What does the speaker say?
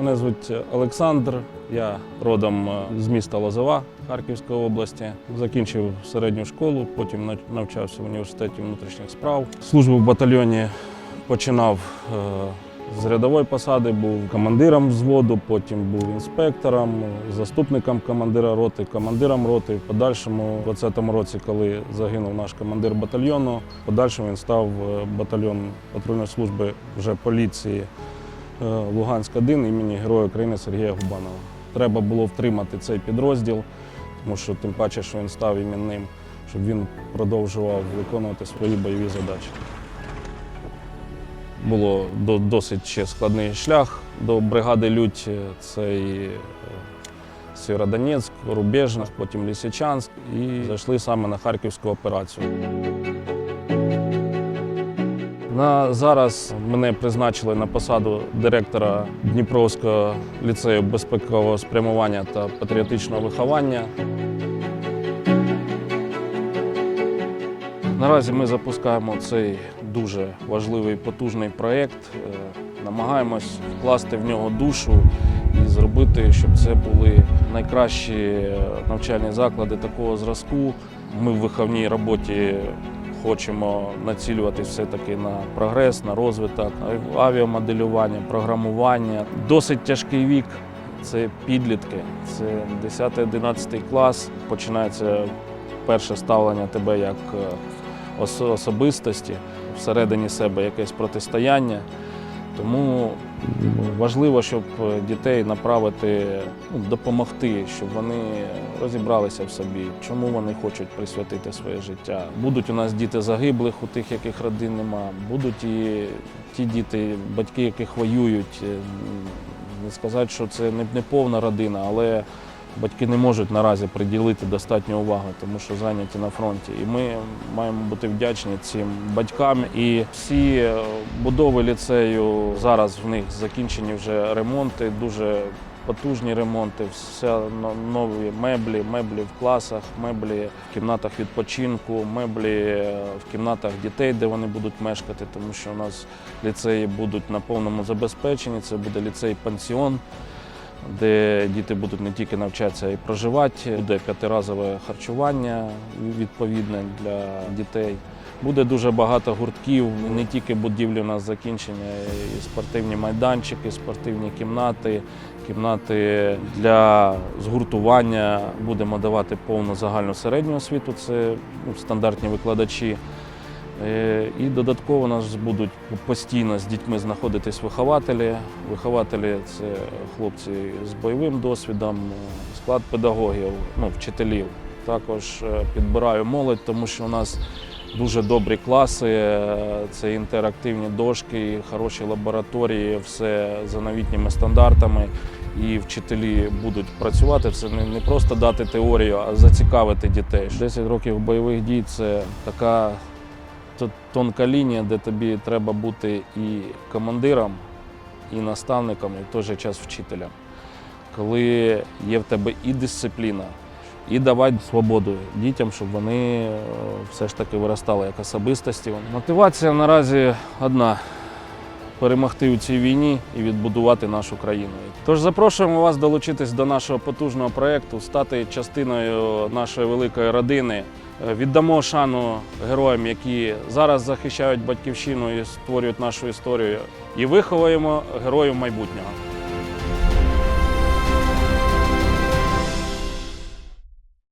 Мене звуть Олександр. Я родом е, з міста Лозова Харківської області. Закінчив середню школу, потім нав- навчався в університеті внутрішніх справ. Службу в батальйоні починав е, з рядової посади, був командиром взводу, потім був інспектором, заступником командира роти, командиром роти. В подальшому, у 20-му році, коли загинув наш командир батальйону, в подальшому він став е, батальйон патрульної служби вже поліції е, Луганськ-1 імені Героя України Сергія Губанова. Треба було втримати цей підрозділ, тому що тим паче, що він став іменним, щоб він продовжував виконувати свої бойові задачі. Було досить ще складний шлях до бригади Лють. Це і е, Сєвєродонецьк, Рубежна, потім Лисичанськ і зайшли саме на харківську операцію. На зараз мене призначили на посаду директора Дніпровського ліцею безпекового спрямування та патріотичного виховання. Наразі ми запускаємо цей дуже важливий потужний проєкт. Е, Намагаємось вкласти в нього душу і зробити, щоб це були найкращі е, навчальні заклади такого зразку. Ми в виховній роботі хочемо націлювати все-таки на прогрес, на розвиток, авіамоделювання, програмування. Досить тяжкий вік. Це підлітки, це 10-11 клас. Починається перше ставлення тебе як е, особистості, всередині себе якесь протистояння. Тому важливо, щоб е, дітей направити, ну, допомогти, щоб вони розібралися в собі, чому вони хочуть присвятити своє життя. Будуть у нас діти загиблих, у тих, яких родин нема, будуть і ті діти, батьки, яких воюють. Е, Не сказати, що це не, не повна родина, але батьки не можуть наразі приділити достатньо уваги, тому що зайняті на фронті. І ми маємо бути вдячні цим батькам. І всі е, будови ліцею зараз в них закінчені вже ремонти, дуже потужні ремонти, все нові меблі, меблі в класах, меблі в кімнатах відпочинку, меблі е, в кімнатах дітей, де вони будуть мешкати, тому що у нас ліцеї будуть на повному забезпеченні. Це буде ліцей-пансіон де діти будуть не тільки навчатися й проживати. Буде п'ятиразове харчування відповідне для дітей. Буде дуже багато гуртків, не тільки будівлі у нас закінчення, і спортивні майданчики, і спортивні кімнати, кімнати для згуртування. Будемо давати повну загальну середню освіту, це ну, стандартні викладачі. Е, І додатково нас будуть постійно з дітьми знаходитись вихователі. Вихователі це хлопці з бойовим досвідом, склад педагогів, ну, вчителів. Також е, підбираю молодь, тому що у нас дуже добрі класи, е, це інтерактивні дошки, хороші лабораторії, все за новітніми стандартами. І вчителі будуть працювати. Це не просто дати теорію, а зацікавити дітей. 10 років бойових дій це така то- тонка лінія, де тобі треба бути і командиром, і наставником, і в той же час вчителем. Коли є в тебе і дисципліна, і давати свободу дітям, щоб вони е, все ж таки виростали як особистості. Мотивація наразі одна перемогти у цій війні і відбудувати нашу країну. Тож запрошуємо вас долучитись до нашого потужного проєкту, стати частиною нашої великої родини. Е, Віддамо шану героям, які зараз захищають батьківщину і створюють нашу історію, і виховаємо героїв майбутнього.